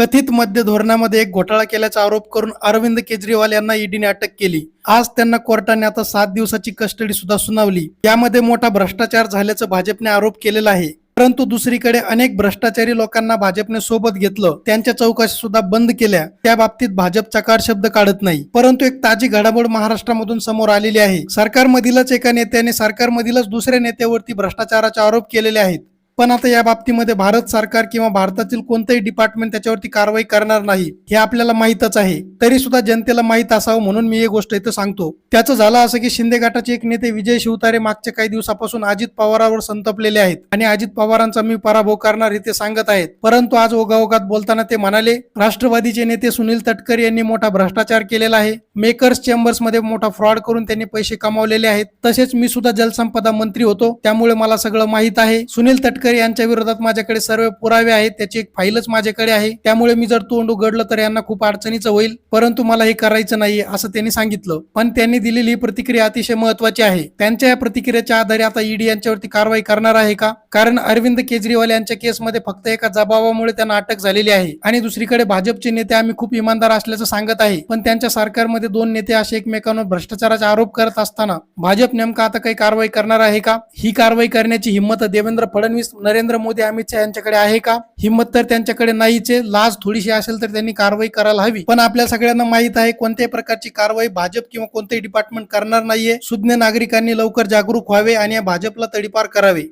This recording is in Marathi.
कथित मध्य धोरणामध्ये एक घोटाळा केल्याचा आरोप करून अरविंद केजरीवाल यांना ईडीने अटक केली. आज त्यांना कोर्टाने आता सात दिवसाची कस्टडी सुद्धा सुनावली. यामध्ये मोठा भ्रष्टाचार झाल्याचं भाजपने आरोप केलेला आहे. परंतु दुसरीकडे अनेक भ्रष्टाचारी लोकांना भाजपने सोबत घेतलं. त्यांच्या चौकशी सुद्धा बंद केल्या. त्या बाबतीत भाजप चकार शब्द काढत नाही. परंतु एक ताजी घडामोड महाराष्ट्रामधून समोर आलेली आहे. सरकारमधीलच एका नेत्याने सरकारमधीलच दुसऱ्या नेत्यावरती भ्रष्टाचाराचे आरोप केलेले आहेत. पण आता या बाबतीमध्ये भारत सरकार किंवा भारतातील कोणतंही डिपार्टमेंट त्याच्यावरती कारवाई करणार नाही हे आपल्याला माहीतच आहे. तरी सुद्धा जनतेला माहीत असावं म्हणून मी ही गोष्ट इथं सांगतो. त्याचं झालं असं की शिंदे गटाचे एक नेते विजय शिवतारे मागच्या काही दिवसापासून अजित पवारावर संतपलेले आहेत. आणि अजित पवारांचा मी पराभव करणार हे ते सांगत आहेत. परंतु आज ओघाओघात बोलताना ते म्हणाले राष्ट्रवादीचे नेते सुनील तटकर यांनी मोठा भ्रष्टाचार केलेला आहे. मेकर्स चेंबर्समध्ये मोठा फ्रॉड करून त्यांनी पैसे कमावलेले आहेत. तसेच मी सुद्धा जलसंपदा मंत्री होतो. त्यामुळे मला सगळं माहीत आहे. सुनील तटकर यांच्या विरोधात माझ्याकडे सर्व पुरावे आहेत त्याची एक फाईलच माझ्याकडे आहे. त्यामुळे मी जर तोंड उघडलं तर यांना खूप अडचणीचं होईल. परंतु मला हे करायचं नाहीये असं त्यांनी सांगितलं. पण त्यांनी दिलेली ही प्रतिक्रिया अतिशय महत्वाची आहे. त्यांच्या या प्रतिक्रियेच्या आधारे आता ईडी यांच्यावरती कारवाई करणार आहे का? कारण अरविंद केजरीवाल यांच्या केसमध्ये फक्त एका जबाबामुळे त्यांना अटक झालेली आहे. आणि दुसरीकडे भाजपचे नेते आम्ही खूप इमानदार असल्याचं सांगत आहे. पण त्यांच्या सरकारमध्ये दोन नेते असे एकमेकांवर भ्रष्टाचाराचा आरोप करत असताना भाजप नेमका आता काही कारवाई करणार आहे का? ही कारवाई करण्याची हिंमत देवेंद्र फडणवीस नरेंद्र मोदी अमित शहा यांच्याकडे आहे का? हिंमत तर त्यांच्याकडे नाहीच. आहे लाज थोडीशी असेल तर त्यांनी कारवाई करायला हवी. पण आपल्या सगळ्यांना माहीत आहे कोणत्याही प्रकारची कारवाई भाजप किंवा कोणतेही डिपार्टमेंट करणार नाहीये. सुज्ञ नागरिकांनी लवकर जागरूक व्हावे आणि या भाजपला तडीपार करावे.